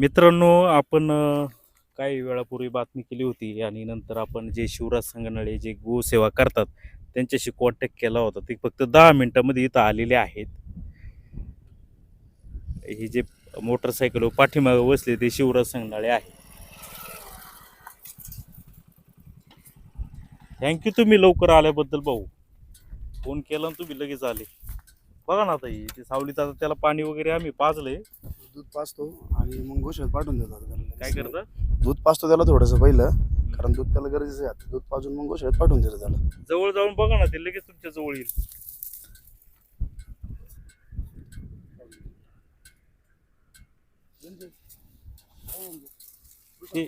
मित्रांनो आपण अ, काही वेळापूर्वी बातमी केली होती आणि नंतर आपण जे शिवराज संगनाळे जे गोसेवा करतात त्यांच्याशी कॉन्टॅक्ट केला होता. ते फक्त दहा मिनिटामध्ये इथं आलेले आहेत. हे जे मोटरसायकल पाठीमागे बसले ते शिवराज संगनाळे आहे थँक्यू तुम्ही लवकर आल्याबद्दल भाऊ. फोन केला आणि तुम्ही लगेच आले. बघा ना आता हे ते सावलीत आता त्याला पाणी वगैरे आम्ही पाजले दूध पाचतो आणि मग गोष्ट पाठवून देतो आता त्याला. काय करतं दूध पाचतो त्याला थोडंसं पहिलं कारण दूध त्याला गरजेचं आहे आता. दूध पाजून मग गोष्ट पाठवून देतो त्याला जवळ जाऊन बघा ना ते लगेच तुमच्या जवळ येईल ते-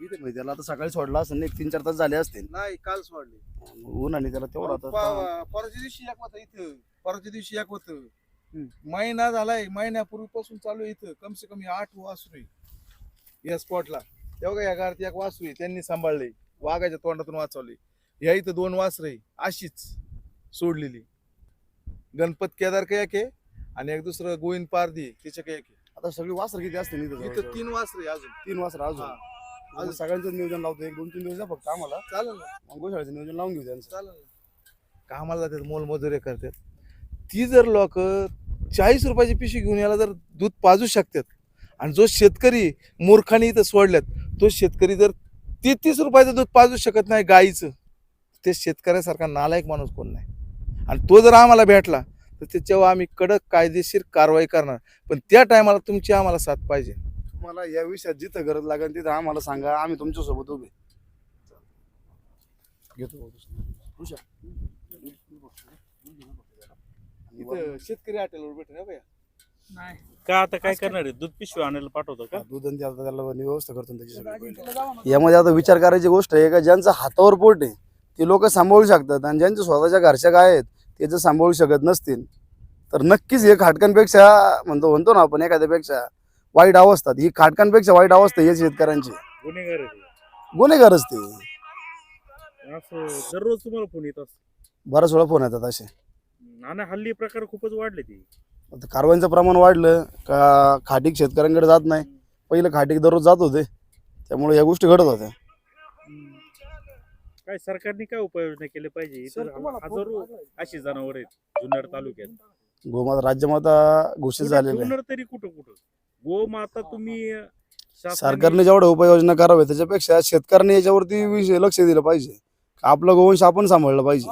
इथे म्हणजे त्याला आता सकाळी सोडला असं एक तीन चार तास झाले असतील. नाही काल सोडले. ऊन आणि त्याला तेवढं आता प- परवाच्या दिवशी एक होतं इथं. परवाच्या दिवशी एक होतं. महिना झालाय महिन्यापूर्वीपासून चालू आहे इथं. कम से कमी आठ वासरू आहे. या स्पॉटला तेव्हा या घरात एक वासरू आहे त्यांनी सांभाळले. वाघाच्या तोंडातून वाचवले. ह्या इथं दोन वासर आहे अशीच सोडलेली. गणपत केदार काय एक आहे आणि एक दुसरं गोविंद पारधी त्याच्या काय एक आहे. आता सगळी वासर किती असते इथं इथं जवळजवळ? तीन वासर आहे अजून. तीन वासर अजून. हा. अजून सगळ्यांचं नियोजन लावतो. एक दोन तीन दिवस द्या फक्त आम्हाला. चालेल ना. मग गोशाळेचं नियोजन लावून घेऊ त्यांचं. चालेल ना. कामाला जातात मोलमजुरी करतात. ती जर लोक चाळीस रुपयाची पिशवी घेऊन याला जर दूध पाजू शकतात आणि जो शेतकरी मूर्खाने इथं सोडल्यात तो शेतकरी जर तेहतीस रुपयाचं दूध पाजू शकत नाही गाईचं ते शेतकऱ्यासारखा नालायक माणूस कोण नाही. आणि तो जर आम्हाला भेटला तर त्याच्यावर आम्ही कडक कायदेशीर कारवाई करणार. पण त्या टायमाला तुमची आम्हाला साथ पाहिजे. तुम्हाला या विषयात जिथं गरज लागेल तिथं आम्हाला सांगा. आम्ही तुमच्यासोबत उभे. घेतो. इथं शेतकरी हॉटेलवर भैया का आता काय करणार आहे? दूध पिशवी आणायला पाठवतो का? दूध आणि त्याला मी व्यवस्था करतो त्याची सगळी. यामध्ये आता विचार करायची गोष्ट आहे का? ज्यांचं हातावर पोट आहे ते लोक सांभाळू शकतात आणि ज्यांच्या स्वतःच्या घरच्या काय आहेत ते जर सांभाळू शकत नसतील तर नक्कीच हे खाटकांपेक्षा म्हणतो म्हणतो ना आपण एखाद्यापेक्षा वाईट अवस्था. ही खाटकांपेक्षा वाईट अवस्था ही शेतकऱ्यांची. गुन्हेगार आहे ते. गुन्हेगार असते. असं दररोज तुम्हाला फोन येत असतो बराच वेळा फोन येतात असे. आणि हल्ली प्रकार खूपच वाढले ते. आता कारवाईचं प्रमाण वाढलं. का खाटीक शेतकऱ्यांकडे जात नाही. पहिलं खाटीक दररोज जात होते. त्यामुळे या गोष्टी घडत होत्या. काय सरकारने काय उपाययोजना केल्या पाहिजे? हजारो अशी जनावर आहेत जुन्नर तालुक्यात. गोमाता राज्यमाता घोषित झालेले. आहे जुन्नर तरी कुठं कुठं? गोमाता तुम्ही सरकारने जेवढ्या उपाययोजना कराव्या त्याच्यापेक्षा शेतकऱ्याने याच्यावरती विषय लक्ष दिलं पाहिजे. आपलं गोवंश आपण सांभाळलं पाहिजे.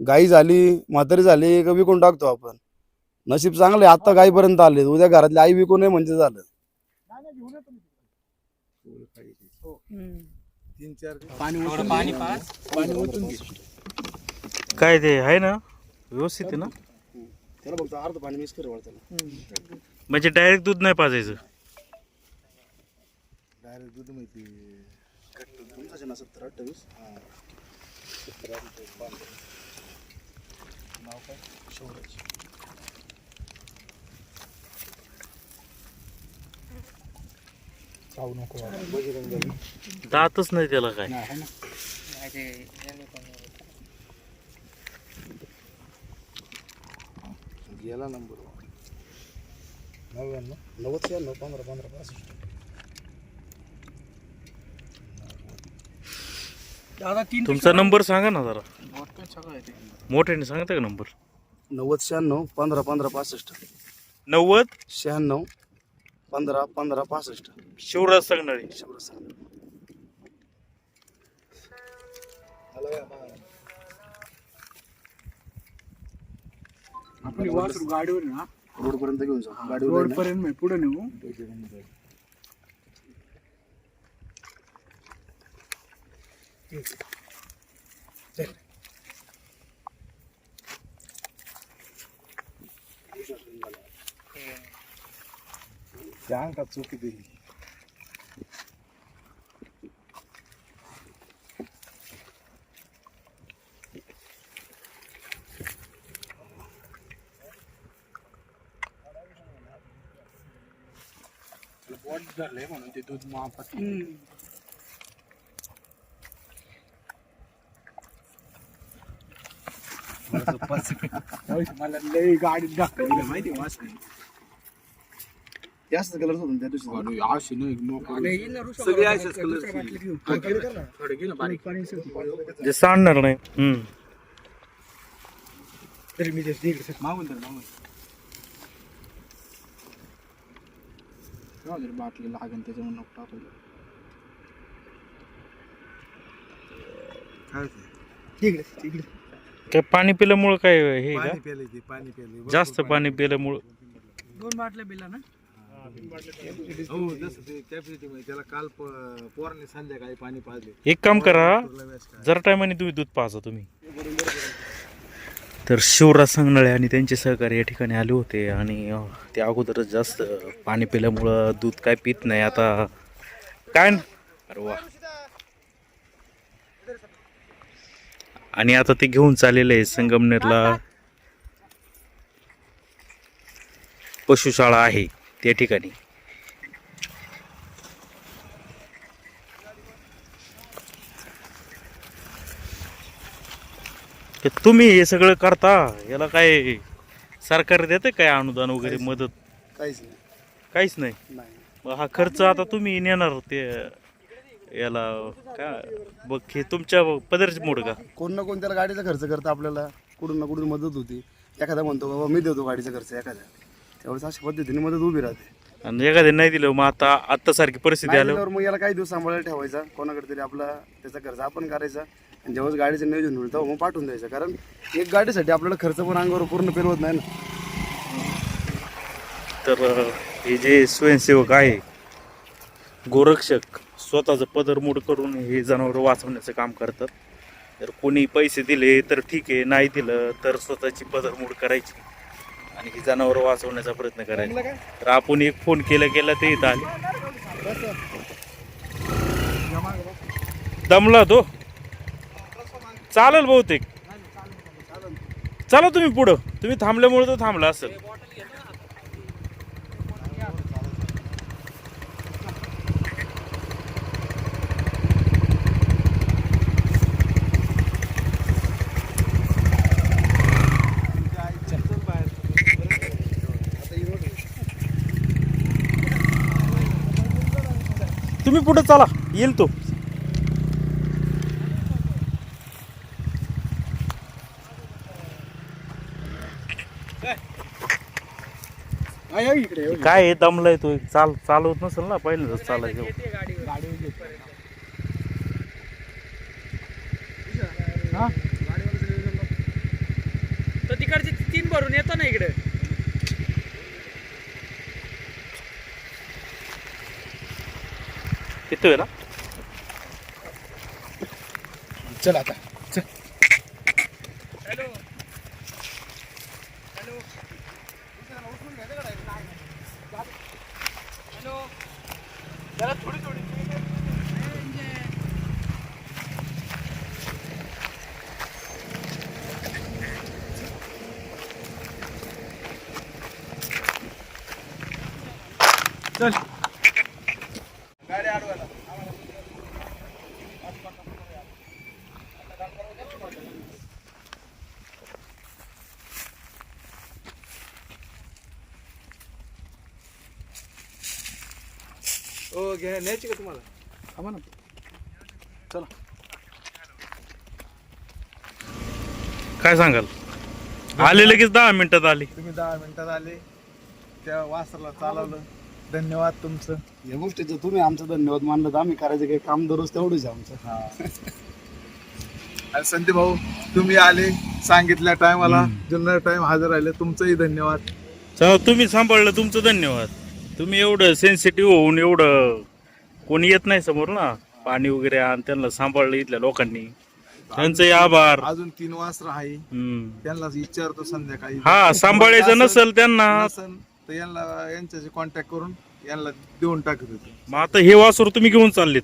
गाई झाली म्हातारी झाली का विकून टाकतो आपण. नशीब चांगले आता गाईपर्यंत आले. उद्या घरातली आई विकू नये म्हणजे झालं. तीन चार थोडं पाणी पाच पाणी ओतून घे काय ते आहे ना? व्यवस्थित आहे ना? त्याला फक्त अर्ध पाणी मिस कर त्याला म्हणजे डायरेक्ट दूध नाही पाजायचं. डायरेक्ट दूध माहिती सत्तर अठ्ठावीस? दातच नाही त्याला काय. गेला नंबर. नव्याण्णव नव्वद शहाण्णव पंधरा पंधरा पासष्ट. तुमचा नंबर सांगा ना जरा. मोठ्याने सांगता का नंबर. नव्वद शहाण्णव पंधरा पंधरा पासष्ट. नव्वद? शहाण्णव पंधरा पंधरा पासष्ट. शिवराज सांगणारे. शंभर सांग आपण वासरू गाडीवर ना? रोड पर्यंत घेऊन जा. गाडीवर रोड नाही पर्यंत मी पुढे नेऊ. त्या अंकात चुकी दिली बॉट झालंय म्हणून ते दूध मापत मला धक्का दिला माहिती आहे वास नाही जास्त कलर होता त्या दिवशी अरे, अशी नाही मोकळी. सगळे असेच कलरची. घे ना. थोडं घे ना बारीक. जे सांडणार नाही हम्म. मागून तर मागून जाऊ दे बाटली लागेल त्याच्यामुळे नको टाकू. काय पाणी पिल्यामुळं काय हे पाणी का प्यायले ते पाणी प्यायले जास्त पाणी पिल्यामुळं. दोन बाटल्या बिला ना? हो जसं ते कॅपॅसिटी मध्ये त्याला काल प- पोरांनी संध्याकाळी पाणी पाजले. एक काम करा? जरा टायमाने तुम्ही दूध पाजा तुम्ही. तर शिवराज संगनाळे आणि त्यांचे सहकारी या ठिकाणी आले होते आणि ते अगोदरच जास्त पाणी पिल्यामुळं दूध काय पित नाही. आता काय अरे वा. आणि आता ते घेऊन चाललेले आहे संगमनेरला. पशुशाळा आहे त्या ठिकाणी. ते तुम्ही हे सगळं करता याला काय सरकार देते काय अनुदान वगैरे मदत? काहीच नाही. काहीच नाही? नाही. मग हा खर्च आता तुम्ही नेणार ते याला काय बघ हे तुमच्या पदरच मोड का? कोण ना कोण त्याला गाडीचा खर्च करतं आपल्याला. कुठून ना कुठून मदत होती. एखादा म्हणतो बाबा मी देतो गाडीचा खर्च एखाद्या. त्यावेळेस अशा पद्धतीने मदत उभी राहते. आणि एखादे नाही दिलं मग आता आता सारखी परिस्थिती नाही दिल्यावर मग याला काही दिवस सांभाळायला ठेवायचा. कोणाकडे तरी आपला त्याचा खर्च आपण करायचा. आणि जेव्हा गाडीचं नियोजन होईल तेव्हा मग पाठवून द्यायचं. कारण एक गाडीसाठी आपल्याला खर्च पण अंगावर पूर्ण पेरवत नाही ना. तर हे जे स्वयंसेवक आहे गोरक्षक स्वतःचं पदरमोड करून हे जनावर वाचवण्याचं काम करतात. तर कोणी पैसे दिले तर ठीक आहे नाही दिलं तर स्वतःची पदरमोड करायची. आणि ही जनावर वाचवण्याचा प्रयत्न करायचा. तर आपण एक फोन केला केला ते इथं आले. दमला तो. चालेल बहुतेक. चला तुम्ही पुढं. तुम्ही थांबल्यामुळे तो थांबला असेल. तुम्ही पुढे चला. येईल तो. इकडे. काय आहे, दमलाय तो. चाल चालवत नसेल ना पहिल्यांदाच चालायचं. तर तिकडचे तीन भरून येतो ना इकडे. येतोय ना? चल आता. हो घ्या न्यायची का तुम्हाला? थांबा ना. काय सांगाल? आले लगेच दहा मिनिटात आले. तुम्ही दहा मिनिटात आले. त्या वासरला चालवलं. धन्यवाद तुमचं. या गोष्टीचं तुम्ही आमचं धन्यवाद मानलं तर आम्ही करायचं काही काम दररोज तेवढंच आहे आमचं. आणि संदीप भाऊ तुम्ही आले सांगितल्या टायमाला जुन्नर टाइम हजर राहिले. तुमचंही धन्यवाद. चला तुम्ही सांभाळलं तुमचं धन्यवाद. तुम्ही एवढं सेन्सिटिव्ह होऊन एवढं कोणी येत नाही समोर ना. पाणी वगैरे आणि त्यांना सांभाळलं इथल्या लोकांनी. त्यांचंही आभार. अजून तीन वासर आहे. हम्म. त्यांना विचारतो संध्याकाळी. हा सांभाळायचं नसेल त्यांना. तर यांना यांच्याशी कॉन्टॅक्ट करून यांना देऊन टाकत होते. मग आता हे वासर तुम्ही घेऊन चाललेत.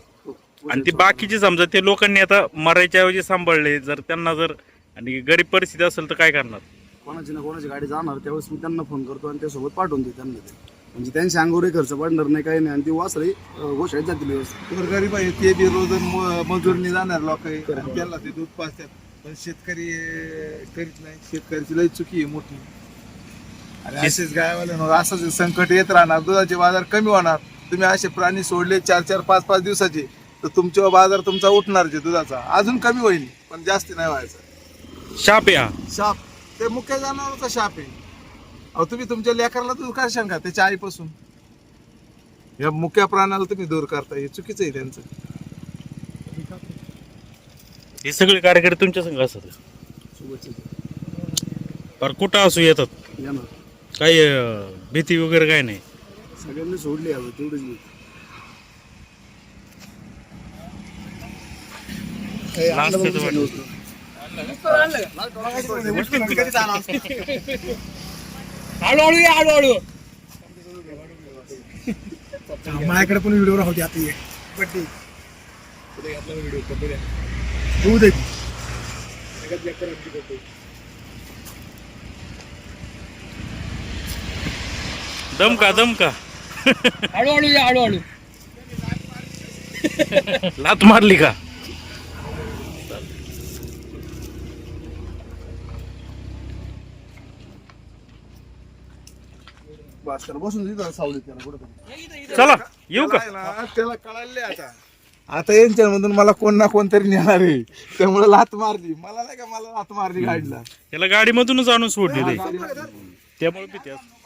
आणि ते बाकीचे समजा ते लोकांनी आता मरायच्या ऐवजी सांभाळले. जर त्यांना जर आणि गरीब परिस्थिती असेल तर काय करणार? कोणाची ना कोणाची गाडी जाणार त्यावेळेस मी त्यांना फोन करतो आणि त्यासोबत पाठवून देतो त्यांना ते. म्हणजे त्यांच्या अंगावरही खर्च पडणार नाही काही नाही. आणि ती वासरही गोशाळेत जातील व्यवस्थित. तर गरीब आहे ते बी रोज म- मजुरीने जाणार लोक आहे. आणि त्यांना ते दूध पाजतात. पण शेतकरी अं, करीत नाही. शेतकऱ्याची लई चुकी आहे मोठी. आणि असेच गायवाले असंच संकट येत राहणार. दुधाचे बाजार कमी होणार. तुम्ही असे प्राणी सोडले चार चार पाच पाच दिवसाचे तर तुमचा बाजार तुमचा उठणार जे दुधाचा. अजून कमी होईल पण जास्त नाही व्हायचं. शाप या. शाप. ते मुख्य जनावरांचा शाप आहे. अहो तुम्ही तुमच्या लेकराला दूर काय सांगा? त्याच्या आईपासून. या मुख्य प्राण्याला तुम्ही दूर करता. हे चुकीचं आहे त्यांचं. हे सगळे कार्यकर्ते तुमच्या संघ असतात. पर कुठं असू येतात? या ना. काही अं, भीती वगैरे काय नाही. सगळ्यांनी सोडली हवं तेवढंच. लास्ट वाटलं. हळूहळू या हळूहळू माझ्याकडे पण व्हिडिओ होते आता ये. बड्डे दूध आहे दम का दम का हळूहळू या हळूहळू लात मारली का? बसून तिथं सावलीत त्याला कुठं चला येऊ का? त्याला आहे ना, त्याला कळाले आता. आता यांच्यामधून मला कोण ना कोणतरी नेणार आहे. त्यामुळे लात मारली. मला नाही का मला लात मारली गाडीला? त्याला गाडीमधूनच आणून सोडलेलं आहे त्यामुळे भीती असते.